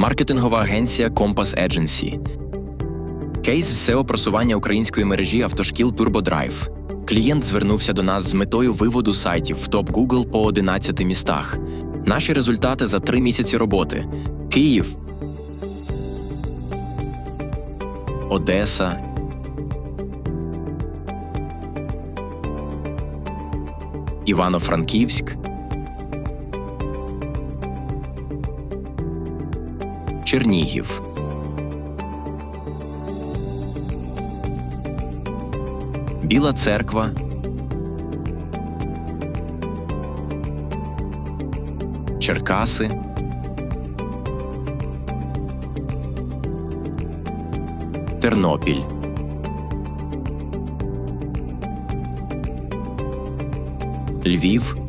маркетингова агенція Compass Agency, кейс SEO просування української мережі автошкіл TurboDrive. Клієнт звернувся до нас з метою виводу сайтів в топ Google по 11 містах. Наші результати за три місяці роботи: Київ, Одеса. Івано-Франківськ, Чернігів, Біла Церква, Черкаси, Тернопіль. Львів,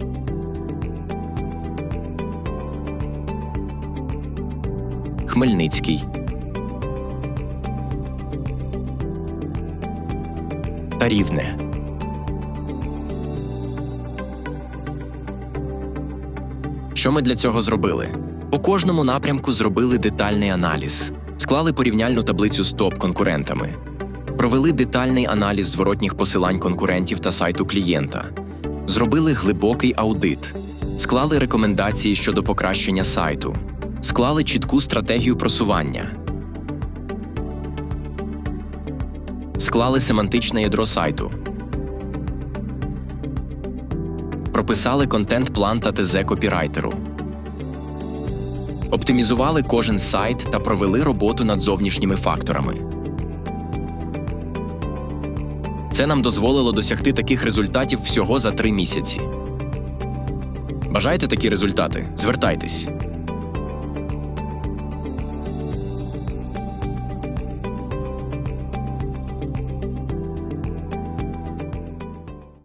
Хмельницький, Рівне. Що ми для цього зробили? По кожному напрямку зробили детальний аналіз, склали порівняльну таблицю з топ-конкурентами, провели детальний аналіз зворотніх посилань конкурентів та сайту клієнта, зробили глибокий аудит, склали рекомендації щодо покращення сайту, склали чітку стратегію просування, склали семантичне ядро сайту, прописали контент-план та ТЗ копірайтеру. Оптимізували кожен сайт та провели роботу над зовнішніми факторами. Це нам дозволило досягти таких результатів всього за три місяці. Бажаєте такі результати? Звертайтесь.